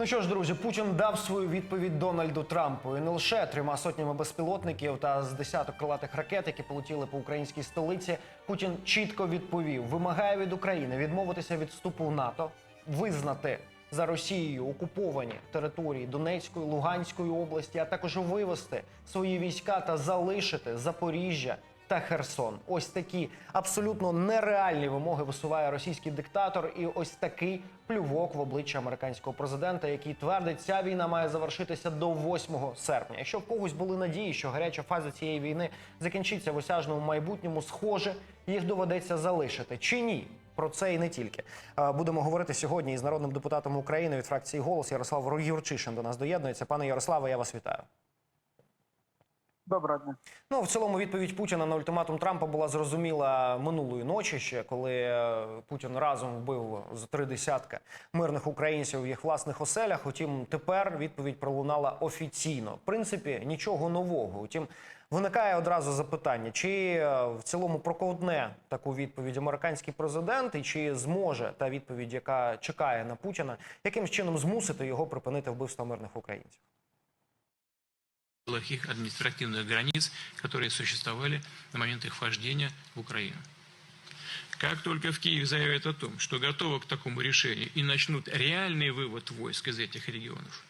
Ну що ж, друзі, Путін дав свою відповідь Дональду Трампу і не лише трьома сотнями безпілотників та з десяток крилатих ракет, які полетіли по українській столиці. Путін чітко відповів: вимагає від України відмовитися від вступу в НАТО, визнати за Росією окуповані території Донецької, Луганської області, а також вивести свої війська та залишити Запоріжжя та Херсон. Ось такі абсолютно нереальні вимоги висуває російський диктатор, і ось такий плювок в обличчя американського президента, який твердить, ця війна має завершитися до 8 серпня. Якщо в когось були надії, що гаряча фаза цієї війни закінчиться в осяжному майбутньому, схоже, їх доведеться залишити чи ні. Про це і не тільки будемо говорити сьогодні із народним депутатом України від фракції голос Ярослав Юрчишин до нас доєднується. Пане Ярославе, я вас вітаю. Доброго дня. Ну в цілому відповідь Путіна на ультиматум Трампа була зрозуміла минулої ночі, ще коли е, Путін разом вбив з три десятка мирних українців в їх власних оселях. Утім, тепер відповідь пролунала офіційно. В принципі, нічого нового. Утім, виникає одразу запитання: чи е, в цілому проковтне таку відповідь американський президент, і чи зможе та відповідь, яка чекає на Путіна, яким чином змусити його припинити вбивство мирних українців? Их административных границ, которые существовали на момент их вхождения в Украину. Как только в Киев заявят о том, что готовы к такому решению и начнут реальный вывод войск из этих регионов,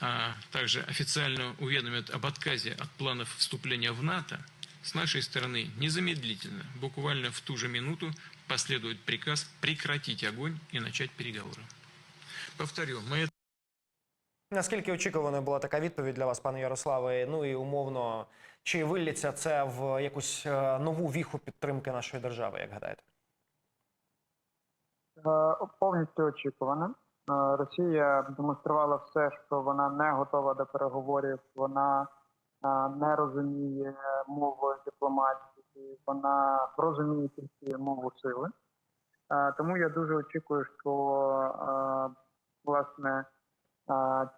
а также официально уведомят об отказе от планов вступления в НАТО, с нашей стороны незамедлительно, буквально в ту же минуту, последует приказ прекратить огонь и начать переговоры. Повторю, мы Наскільки очікуваною була така відповідь для вас, пане Ярославе? Ну і умовно, чи виллється це в якусь е, нову віху підтримки нашої держави, як гадаєте? Е, Повністю очікувано. Е, Росія демонструвала все, що вона не готова до переговорів, вона не розуміє мови дипломатії, вона розуміє тільки мову сили. Тому я дуже очікую, що власне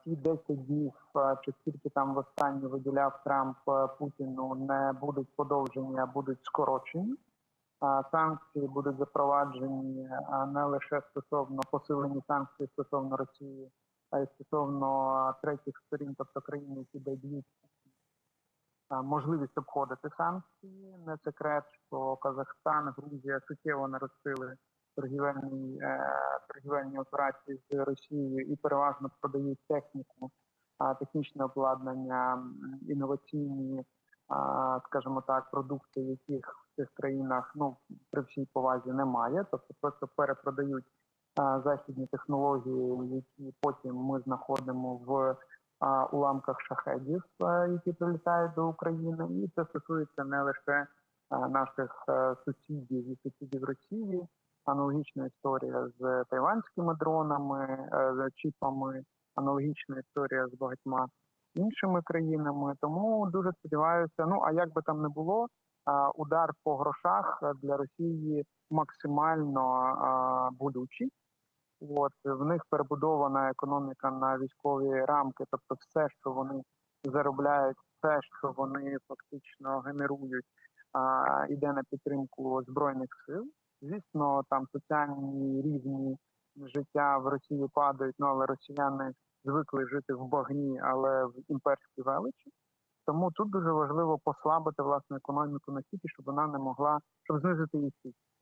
ті 10 днів, чи скільки там востаннє виділяв Трамп Путіну, не будуть подовжені, а будуть скорочені. Санкції будуть запроваджені не лише стосовно посилені санкції стосовно Росії, а й стосовно третіх сторін, тобто країн, які дають можливість обходити санкції. Не секрет, що Казахстан, Грузія суттєво наростили торгівельні, е, торгівельні операції з Росією і переважно продають техніку, технічне обладнання, інноваційні скажімо так, продукти, яких в цих країнах ну при всій повазі немає, тобто просто перепродають західні технології, які потім ми знаходимо в уламках шахедів, які прилітають до України, і це стосується не лише наших е, сусідів і сусідів Росії. Аналогічна історія з тайванськими дронами, е, з чіпами, аналогічна історія з багатьма іншими країнами. Тому дуже сподіваюся. Ну а як би там не було, удар по грошах для Росії максимально а, болючий. От в них перебудована економіка на військові рамки, тобто все, що вони заробляють, все, що вони фактично генерують, а, іде на підтримку збройних сил. Звісно, там соціальні рівні життя в Росії падають, ну але росіяни звикли жити в багні, але в імперській величі. Тому тут дуже важливо послабити власну економіку настільки, щоб вона не могла, щоб знизити її стійкість.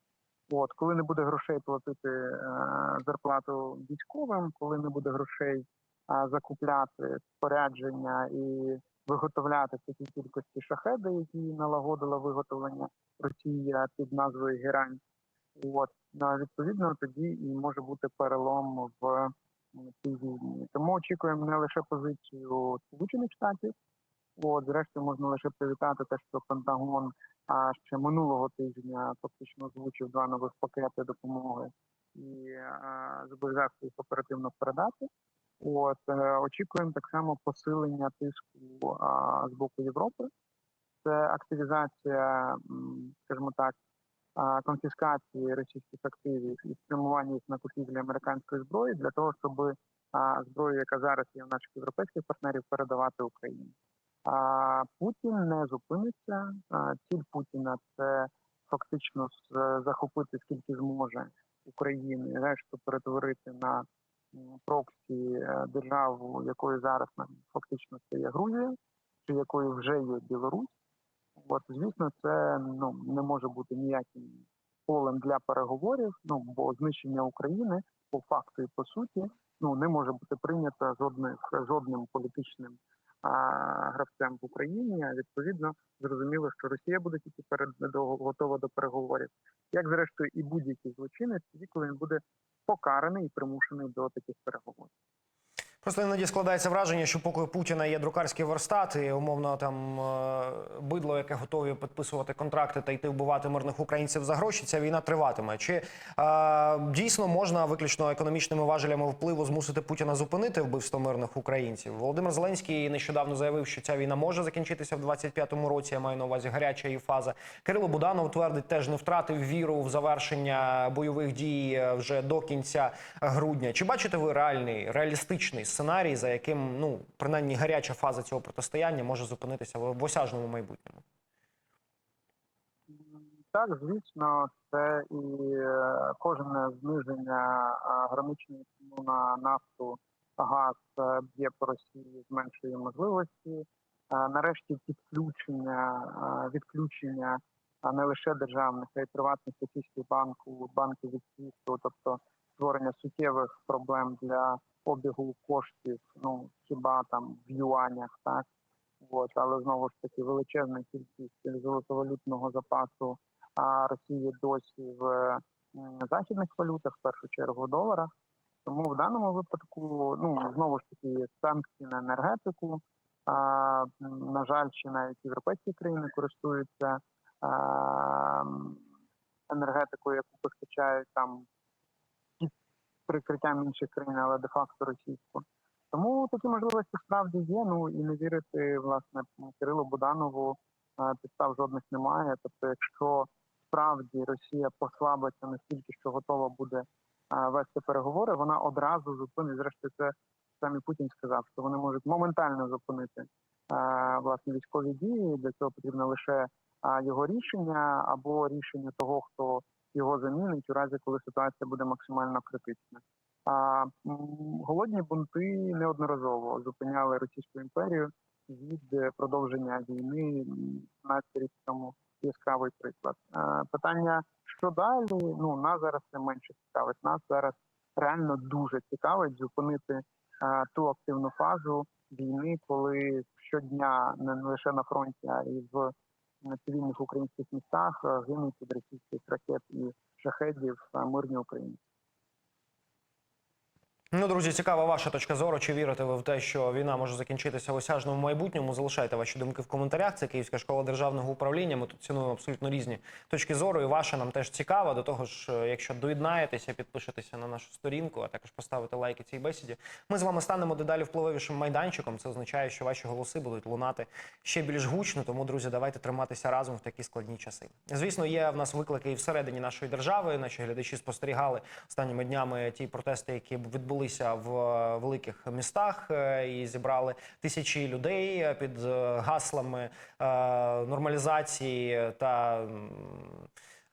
От коли не буде грошей платити е, зарплату військовим, коли не буде грошей е, закупляти спорядження і виготовляти такі кількості шахеди, які налагодила виготовлення Росія під назвою Герань. От ну, відповідно тоді і може бути перелом в цій війні. Тому очікуємо не лише позицію Сполучених Штатів. От, зрештою, можна лише привітати те, що Пентагон а ще минулого тижня фактично озвучив два нових пакети допомоги і а, зобов'язав їх оперативно передати. От е, очікуємо так само посилення тиску а, з боку Європи. Це активізація, скажімо так, конфіскації російських активів і спрямування їх на купівлю американської зброї для того, щоб зброю, яка зараз є в наших європейських партнерів, передавати Україні. А Путін не зупиниться. Ціль Путіна це фактично захопити скільки зможе України, решту перетворити на проксі е, державу, якою зараз нам фактично стає Грузія, чи якою вже є Білорусь. От звісно, це ну не може бути ніяким полем для переговорів. Ну бо знищення України по факту і по суті ну не може бути прийнято жодних жодним політичним а, гравцем в Україні. А відповідно зрозуміло, що Росія буде тільки перед готова до переговорів, як зрештою і будь-який злочинець, тоді коли він буде покараний і примушений до таких переговорів. Просто іноді складається враження, що поки Путіна є друкарський верстат і умовно там е, бидло, яке готові підписувати контракти та йти вбивати мирних українців за гроші, ця війна триватиме. Чи е, дійсно можна виключно економічними важелями впливу змусити Путіна зупинити вбивство мирних українців? Володимир Зеленський нещодавно заявив, що ця війна може закінчитися в 25-му році. Я маю на увазі гаряча її фаза. Кирило Буданов твердить, теж не втратив віру в завершення бойових дій е, вже до кінця грудня. Чи бачите ви реальний реалістичний сценарій, за яким ну принаймні гаряча фаза цього протистояння може зупинитися в осяжному майбутньому? Так, звісно, це і е, кожне зниження е, граничної ціну на нафту, газ е, б'є по Росії, зменшує можливості. Е, Нарешті підключення, відключення не лише державних, а й приватних російських банків, банків від світу, тобто створення суттєвих проблем для обігу коштів, ну хіба там в юанях, так от, але знову ж таки величезна кількість золотовалютного запасу а Росії досі в західних валютах, в першу чергу доларах. Тому в даному випадку, ну знову ж таки, санкції на енергетику. А, на жаль, ще навіть європейські країни користуються а, енергетикою, яку постачають там прикриттям інших країн, але де-факто російську. Тому такі можливості справді є. Ну і не вірити власне Кирилу Буданову е, підстав жодних немає. Тобто, якщо справді Росія послабиться настільки, що готова буде е, вести переговори, вона одразу зупинить. Зрештою, це сам і Путін сказав, що вони можуть моментально зупинити е, власне військові дії. Для цього потрібно лише його рішення або рішення того, хто його замінить у разі, коли ситуація буде максимально критична. А голодні бунти неодноразово зупиняли Російську імперію від продовження війни м, 15 рік тому яскравий приклад. Е, Питання, що далі? Ну нас зараз це менше цікавить. Нас зараз реально дуже цікавить зупинити е, ту активну фазу війни, коли щодня не лише на фронті, а й в на цивільних українських містах е, гинуть від російських ракет і шахедів е, мирні українці. Ну, друзі, цікава ваша точка зору. Чи вірите ви в те, що війна може закінчитися в осяжному майбутньому? Залишайте ваші думки в коментарях. Це Київська школа державного управління. Ми тут цінуємо абсолютно різні точки зору, і ваша нам теж цікава. До того ж, е, якщо доєднаєтеся, підпишетеся на нашу сторінку, а також поставите лайки цій бесіді. Ми з вами станемо дедалі впливовішим майданчиком. Це означає, що ваші голоси будуть лунати ще більш гучно. Тому, друзі, давайте триматися разом в такі складні часи. Звісно, є в нас виклики і всередині нашої держави. Наші глядачі спостерігали останніми днями ті протести, які відбулися в е, великих містах е, і зібрали тисячі людей е, під гаслами нормалізації та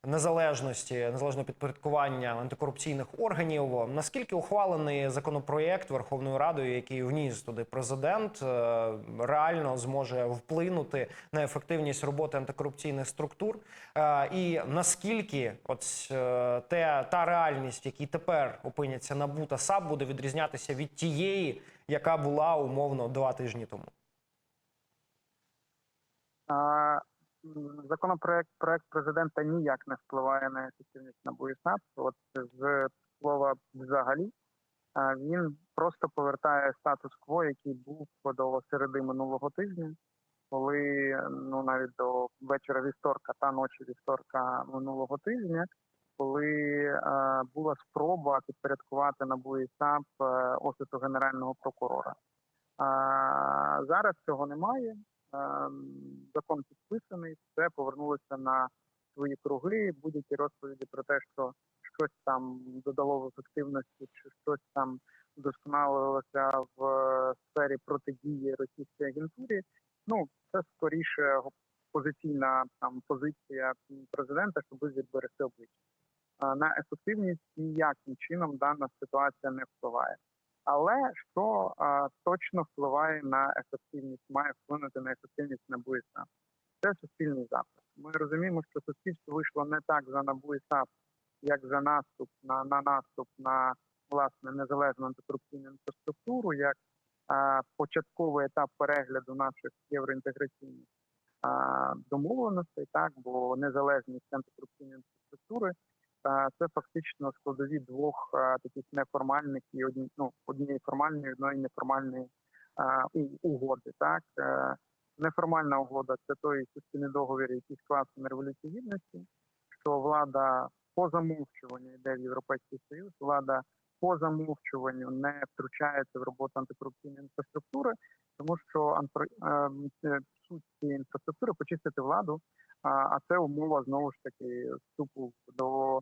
незалежності, незалежного підпорядкування антикорупційних органів. Наскільки ухвалений законопроєкт Верховною Радою, який вніс туди президент, е, реально зможе вплинути на ефективність роботи антикорупційних структур? Е, І наскільки от е, те та реальність, якій тепер опиняться НАБУ та САП, буде відрізнятися від тієї, яка була умовно два тижні тому? Законопроект проект президента ніяк не впливає на ефективність НАБУ і САП. От з слова взагалі він просто повертає статус-кво, який був до середи минулого тижня, коли ну навіть до вечора вівторка та ночі вівторка минулого тижня, коли е, була спроба підпорядкувати НАБУ і е, офісу генерального прокурора. А, зараз цього немає. Ем, закон підписаний, все повернулося на свої круги. Будь-які розповіді про те, що щось там додало в ефективності, чи щось там вдосконалилося в е, сфері протидії російській агентурі. Ну це скоріше позиційна там позиція президента, щоб зберегти обличчя. на ефективність ніяким чином дана ситуація не впливає. Але що а, точно впливає на ефективність, має вплинути на ефективність НАБУ і САП? Це суспільний запит. Ми розуміємо, що суспільство вийшло не так за НАБУ і САП, як за наступ на, на наступ на власне незалежну антикорупційну інфраструктуру, як а, початковий етап перегляду наших євроінтеграційних домовленостей, так бо незалежність антикорупційної інфраструктури це фактично складові двох таких неформальних і одні, ну, однієї формальної, одної неформальної угоди. Так Е, неформальна угода це той суспільний договір, який склався на революції гідності, що влада по замовчуванню йде в Європейський Союз, влада по замовчуванню не втручається в роботу антикорупційної інфраструктури, тому що ем, е, суть цієї інфраструктури почистити владу, а, це умова знову ж таки вступу до е,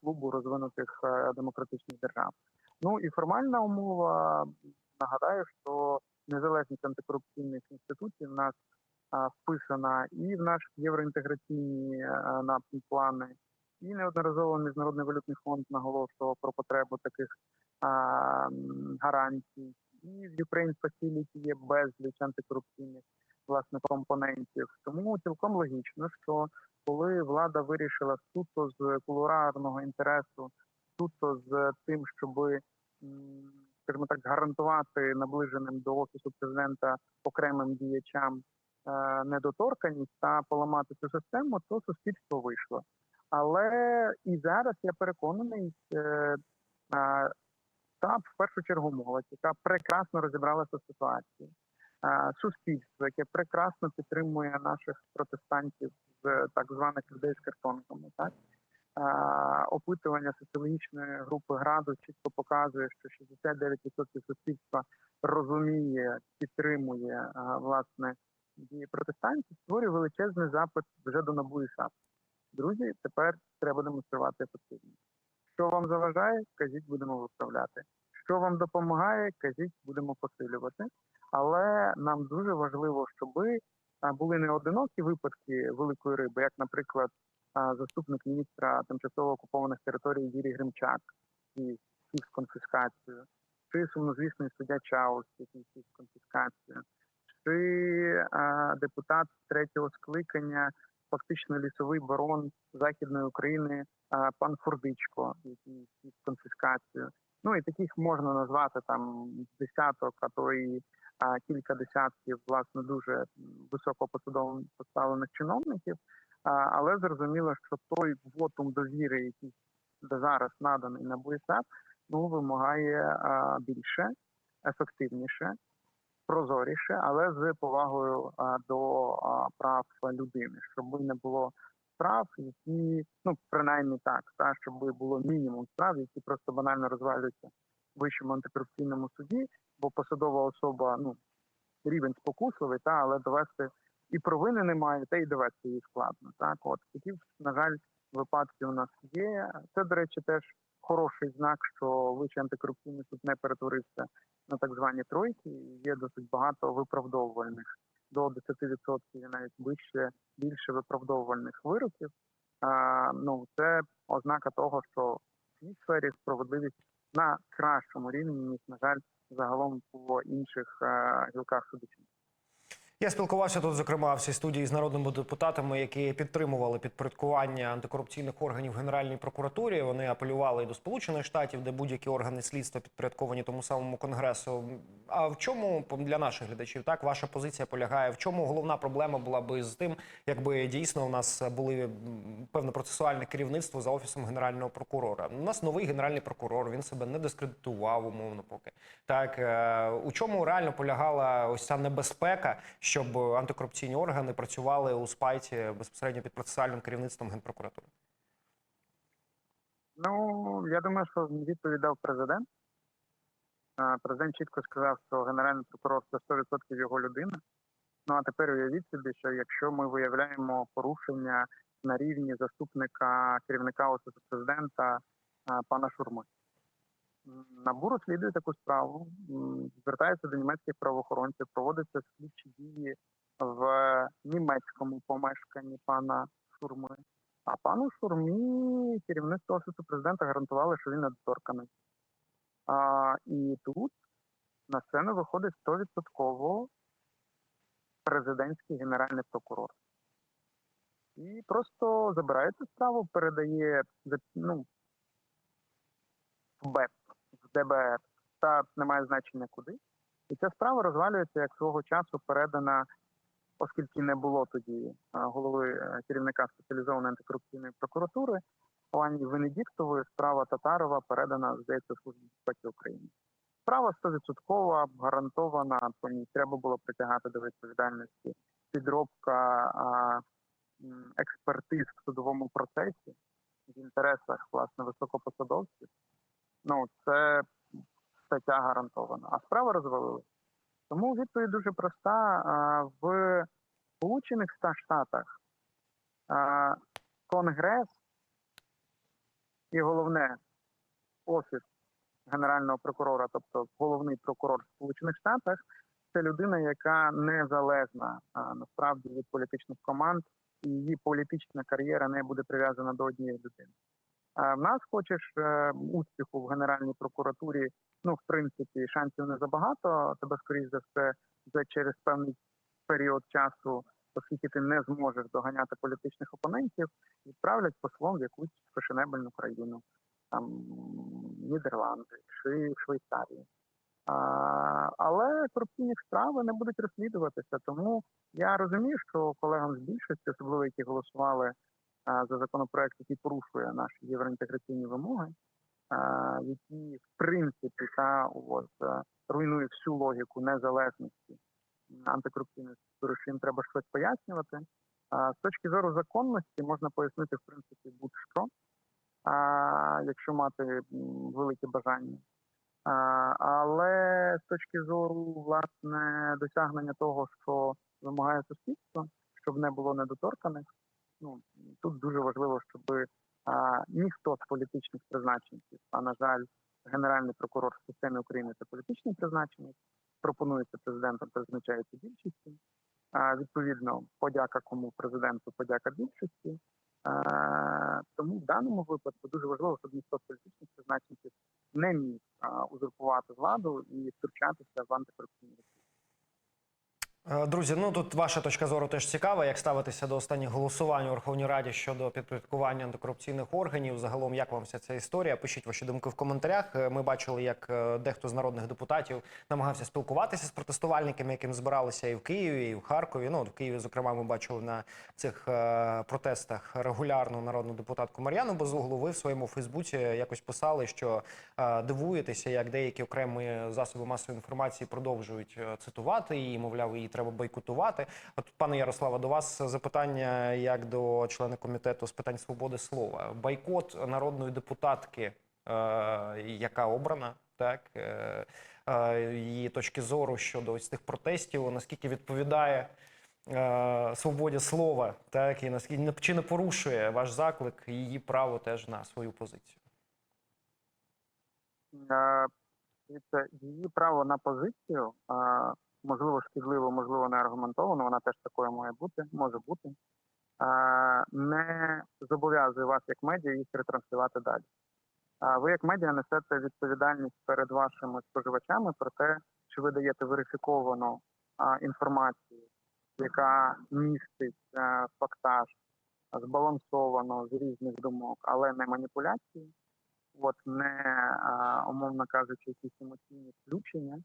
клубу розвинутих е, демократичних держав. Ну і формальна умова нагадаю, що незалежність антикорупційних інституцій в нас вписана і в наші євроінтеграційні е, плани, і неодноразово міжнародний валютний фонд наголошував про потребу таких гарантій. І в Ukraine Facility є безліч антикорупційних власне компонентів. Тому цілком логічно, що коли влада вирішила суто з кулуарного інтересу, суто з тим, щоби скажімо так, гарантувати наближеним до офісу президента окремим діячам е, недоторканість та поламати цю систему, то суспільство вийшло. Але і зараз я переконаний, е, та в першу чергу молодь, яка прекрасно розібралася в ситуації. Суспільство, яке прекрасно підтримує наших протестантів з так званих людей з картонками, так опитування соціологічної групи граду чітко показує, що 69% суспільства розуміє, підтримує власне дії протестантів, створює величезний запит вже до НАБУ і. Друзі, тепер треба демонструвати ефективність. Що вам заважає, кажіть, будемо виправляти. Що вам допомагає, кажіть, будемо посилювати. Але нам дуже важливо, щоби були не одинокі випадки великої риби, як, наприклад, заступник міністра тимчасово окупованих територій Юрій Гримчак, який з конфіскацією, чи сумнозвісний суддя Чаус, який з конфіскацією, чи депутат третього скликання, фактично лісовий барон Західної України, пан Фурдичко, який з конфіскацією. Ну і таких можна назвати там десяток, а то і а, кілька десятків власне дуже високопосадових поставлених чиновників. Але зрозуміло, що той вотум довіри, який зараз наданий на БСАП, ну вимагає більше, ефективніше, прозоріше, але з повагою до прав людини, щоб не було справ, які ну принаймні так, та щоб було мінімум справ, які просто банально розвалюються вищому антикорупційному суді, бо посадова особа, ну рівень спокусливий, та але довести і провини немає, та й довести її складно. Так, от такі, на жаль, випадки у нас є. Це, до речі, теж хороший знак, що Вищий антикорупційний суд не перетворився на так звані тройки. Є досить багато виправдовувальних до 10% і навіть вище більше виправдовувальних вироків. А, ну це ознака того, що в цій сфері справедливість на кращому рівні ніж на жаль загалом по інших е, гілках судочинства. Я спілкувався тут, зокрема, в цій студії з народними депутатами, які підтримували підпорядкування антикорупційних органів Генеральній прокуратурі. Вони апелювали і до Сполучених Штатів, де будь-які органи слідства підпорядковані тому самому конгресу. А в чому для наших глядачів так ваша позиція полягає? В чому головна проблема була би з тим, якби дійсно у нас були певне процесуальне керівництво за офісом генерального прокурора? У нас новий генеральний прокурор. Він себе не дискредитував умовно поки так. е, У чому реально полягала ось ця небезпека? Щоб антикорупційні органи працювали у спайті безпосередньо під процесуальним керівництвом генпрокуратури? Ну я думаю, що відповідь дав президент. Е, Президент чітко сказав, що генеральний прокурор це 100% його людина. Ну а тепер уявіть собі, що якщо ми виявляємо порушення на рівні заступника керівника офісу президента е, пана Шурми. НАБУ розслідує таку справу, звертається до німецьких правоохоронців, проводяться слідчі дії в німецькому помешканні пана Шурми. А пану Шурмі керівництво офісу президента гарантувало, що він недоторканий. А, і тут на сцену виходить 100% президентський генеральний прокурор. І просто забирає цю справу, передає ну, БЕП, ДБР, та немає значення куди. І ця справа розвалюється, як свого часу передана, оскільки не було тоді голови е, керівника спеціалізованої антикорупційної прокуратури пані Венедіктової, справа Татарова передана, здається, Службі безпеки України. Справа 100% гарантована, по ній треба було притягати до відповідальності. Підробка експертиз в судовому процесі в інтересах власне високопосадовців. Ну це стаття гарантована. А справа розвалилася. Тому відповідь дуже проста. В Сполучених Штатах Конгрес і головне офіс генерального прокурора, тобто головний прокурор в Сполучених Штатах, це людина, яка незалежна насправді від політичних команд, і її політична кар'єра не буде прив'язана до однієї людини. В нас хочеш е, успіху в Генеральній прокуратурі, ну в принципі, шансів не забагато. Тебе скоріш за все вже через певний період часу, оскільки ти не зможеш доганяти політичних опонентів, відправлять послом в якусь фешенебельну країну, там Нідерланди чи Швейцарію. А, але корупційні справи не будуть розслідуватися. Тому я розумію, що колегам з більшості, особливо які голосували за законопроект, який порушує наші євроінтеграційні вимоги, які в принципі та от е, руйнує всю логіку незалежності антикорупційної структури, що їм треба щось пояснювати. З точки зору законності можна пояснити в принципі будь-що, якщо мати велике бажання. Але з точки зору власне досягнення того, що вимагає суспільство, щоб не було недоторканих, ну тут дуже важливо, щоб а, ніхто з політичних призначенців, а на жаль, генеральний прокурор в системі України це політичний призначенець, пропонується президентом, призначається більшістю. А, відповідно, подяка кому президенту, подяка більшості. А, тому в даному випадку дуже важливо, щоб ніхто з політичних призначенців не міг а, узурпувати владу і втручатися в антикорупційні Друзі, ну тут ваша точка зору теж цікава. Як ставитися до останніх голосувань у Верховній Раді щодо підпорядкування антикорупційних органів? Загалом, як вам вся ця історія? Пишіть ваші думки в коментарях. Е, Ми бачили, як е, дехто з народних депутатів намагався спілкуватися з протестувальниками, яким збиралися і в Києві, і в Харкові. Ну, от в Києві, зокрема, ми бачили на цих е, протестах регулярну народну депутатку Мар'яну Безуглу. Ви в своєму Фейсбуці якось писали, що е, дивуєтеся, як деякі окремі засоби масової інформації продовжують е, цитувати її, мовляв, її треба бойкотувати. От, пане Ярославе, до вас запитання як до члена комітету з питань свободи слова. Бойкот народної депутатки, е, яка обрана, так е, е, її точки зору щодо ось цих протестів, наскільки відповідає. е, Свободі слова, так і наскільки чи не порушує ваш заклик її право теж на свою позицію? Е, її право на позицію, можливо, шкідливо, можливо, не аргументовано, вона теж такою має бути, може бути, е, не зобов'язує вас як медіа їх ретранслювати далі. А ви як медіа несете відповідальність перед вашими споживачами про те, що ви даєте верифіковану інформацію, яка містить е, фактаж, збалансовано з різних думок, але не маніпуляції. От не а, умовно кажучи, якісь емоційні включення,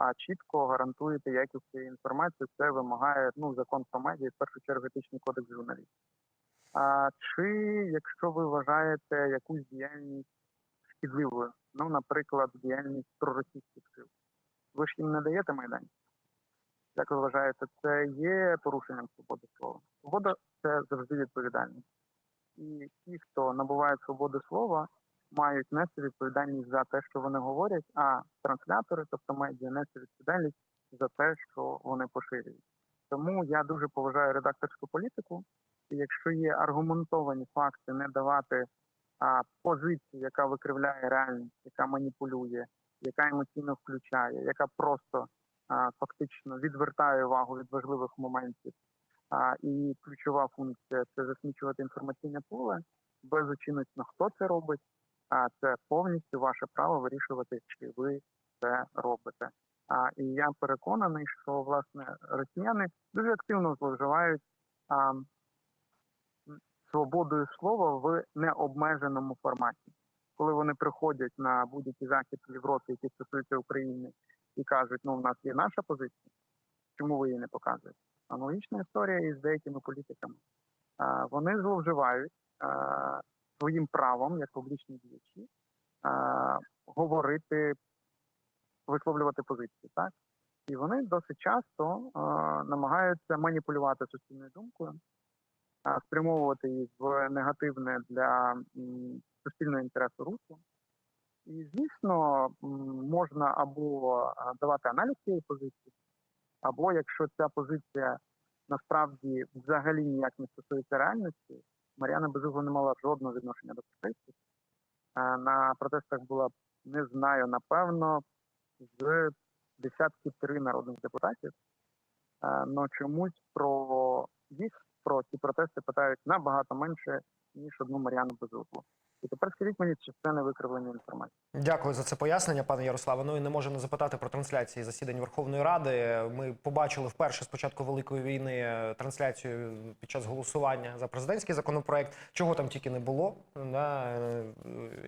а чітко гарантуєте якість цієї інформації. Це вимагає ну закон про медіа, в першу чергу етичний кодекс журналістів. А чи якщо ви вважаєте якусь діяльність шкідливою, ну наприклад, діяльність проросійських сил, ви ж їм не даєте майданчик? Як ви вважаєте, це є порушенням свободи слова? Свобода це завжди відповідальність. І ті, хто набуває свободи слова, мають нести відповідальність за те, що вони говорять, а транслятори, тобто медіа, нести відповідальність за те, що вони поширюють. Тому я дуже поважаю редакторську політику. І якщо є аргументовані факти, не давати а, позицію, яка викривляє реальність, яка маніпулює, яка емоційно включає, яка просто а, фактично відвертає увагу від важливих моментів А, і ключова функція це засмічувати інформаційне поле безочинно, хто це робить. А це повністю ваше право вирішувати, чи ви це робите. А і я переконаний, що власне росіяни дуже активно зловживають а, свободою слова в необмеженому форматі. Коли вони приходять на будь-який захід в Європі, який стосується України, і кажуть, ну в нас є наша позиція, чому ви її не показуєте? Аналогічна історія із деякими політиками. А, вони зловживають а, своїм правом як публічні діячі а, говорити, висловлювати позиції, так? І вони досить часто а, намагаються маніпулювати суспільною думкою, а, спрямовувати їх в негативне для суспільного інтересу русло. І, звісно, можна або давати аналіз цієї позиції, або якщо ця позиція насправді взагалі ніяк не стосується реальності, Мар'яна Безугла не мала жодного відношення до протестів. На протестах була, не знаю, напевно, з десятки три народних депутатів. Але чомусь про їх, про ці протести питають набагато менше, ніж одну Мар'яну Безуглу. І тепер скажіть мені, чи це не викривлення інформації? Дякую за це пояснення, пане Ярославе. Ну і не можу не запитати про трансляції засідань Верховної Ради. Ми побачили вперше з початку великої війни е, трансляцію під час голосування за президентський законопроект. Чого там тільки не було. Е,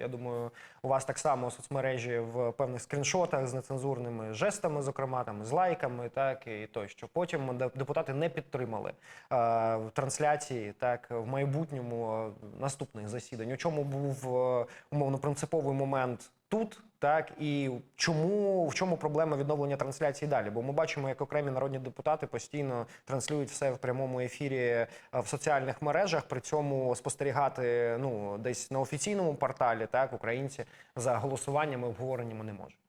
Я думаю, у вас так само соцмережі в певних скріншотах з нецензурними жестами, зокрема там з лайками, так і тощо. Потім де- депутати не підтримали е, трансляції так в майбутньому е, наступних засідань. У чому був е, умовно принциповий момент тут, так і чому в чому проблема відновлення трансляції далі? Бо ми бачимо, як окремі народні депутати постійно транслюють все в прямому ефірі е, в соціальних мережах. При цьому спостерігати ну десь на офіційному порталі, так українці за голосуваннями обговореннями не можуть.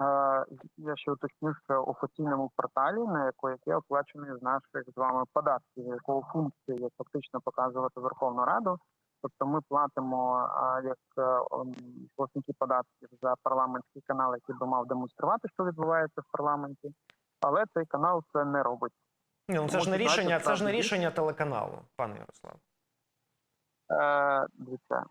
Е, Я ще уточню, що офіційному порталі, на який який оплачений з наших з вами податків, якого функція є фактично показувати Верховну Раду. Тобто ми платимо як е, ом, платники податків за парламентський канал, який би мав демонструвати, що відбувається в парламенті, але цей канал це не робить. Ні, ну це Тому ж не рішення, це ж не рішення телеканалу, пане Ярослав. Е, дивіться,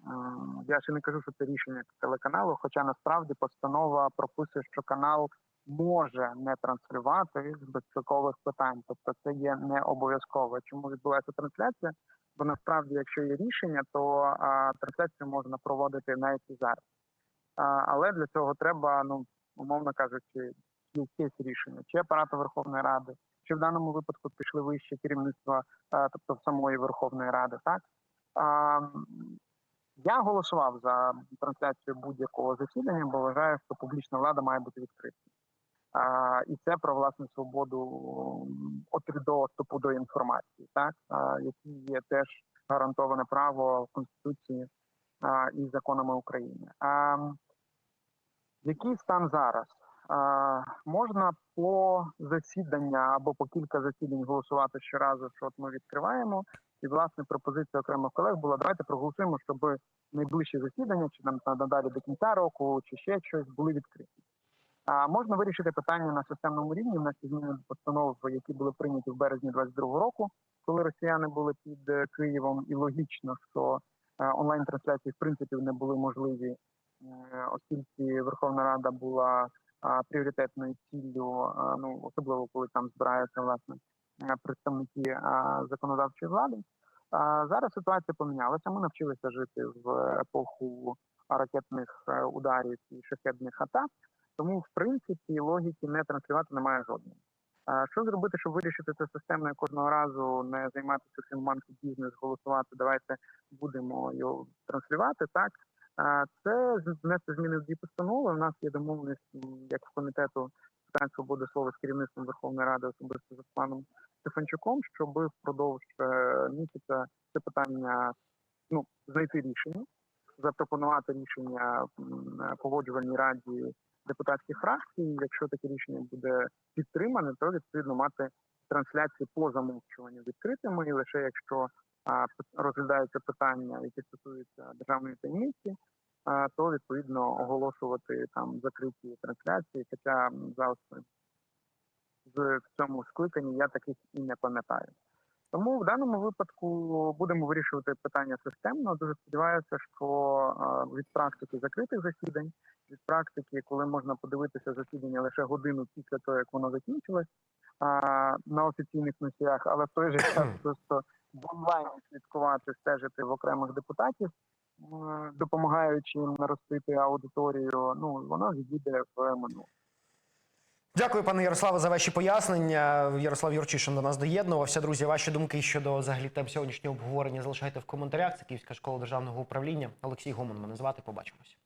я ще не кажу, що це рішення телеканалу, хоча насправді постанова прописує, що канал може не транслювати з безпекових питань, тобто це є не обов'язково. Чому відбувається трансляція? Бо насправді, якщо є рішення, то а, трансляцію можна проводити навіть і зараз. А, але для цього треба, ну умовно кажучи, якесь рішення, чи апарату Верховної Ради, чи в даному випадку пішли вище керівництва, а, тобто самої Верховної Ради, так. Я голосував за трансляцію будь-якого засідання, бо вважаю, що публічна влада має бути відкрита. А, і це про власну свободу доступу до інформації, так а, які є теж гарантоване право в Конституції а, і законами України. А, який стан зараз? А, можна по засідання або по кілька засідань голосувати щоразу, що от ми відкриваємо. І власне пропозиція окремих колег була давайте проголосуємо, щоб найближчі засідання, чи там надалі до кінця року, чи ще щось були відкриті. А можна вирішити питання на системному рівні. У нас зміни постанов, які були прийняті в березні 22 року, коли росіяни були під е, Києвом, і логічно, що е, онлайн-трансляції в принципі не були можливі, е, оскільки Верховна Рада була пріоритетною ціллю, ну особливо коли там збираються власне представники законодавчої влади. Зараз ситуація помінялася. Ми навчилися жити в епоху ракетних е, ударів і шахетних атак. Тому, в принципі, логіки не транслювати немає жодної. Що зробити, щоб вирішити це системно кожного разу не займатися цим манки бізнес, голосувати? Давайте будемо його транслювати. Так це внести зміни в дві постанови. У нас є домовленість як в комітету питань свободи слова з керівництвом Верховної Ради, особисто з паном Стефанчуком, щоб впродовж е, місяця це питання ну знайти рішення, запропонувати рішення погоджувальній раді депутатських фракцій. Якщо таке рішення буде підтримане, то відповідно мати трансляції по замовчуванню відкритими, і лише якщо розглядаються питання, які стосуються державної таємниці, то відповідно оголошувати там закриті трансляції. Хоча за в цьому скликанні я таких і не пам'ятаю. Тому в даному випадку будемо вирішувати питання системно. Дуже сподіваюся, що е, від практики закритих засідань, від практики, коли можна подивитися засідання лише годину після того, як воно закінчилось на офіційних носіях, але в той же час просто в онлайні слідкувати, стежити в окремих депутатів, допомагаючи їм наростити аудиторію. Ну воно відійде в минуле. Дякую, пане Ярославе, за ваші пояснення. Ярослав Юрчишин до нас доєднувався. Друзі, ваші думки щодо взагалі тем сьогоднішнього обговорення залишайте в коментарях. Це Київська школа державного управління. Олексій Гомон мене звати. Побачимось.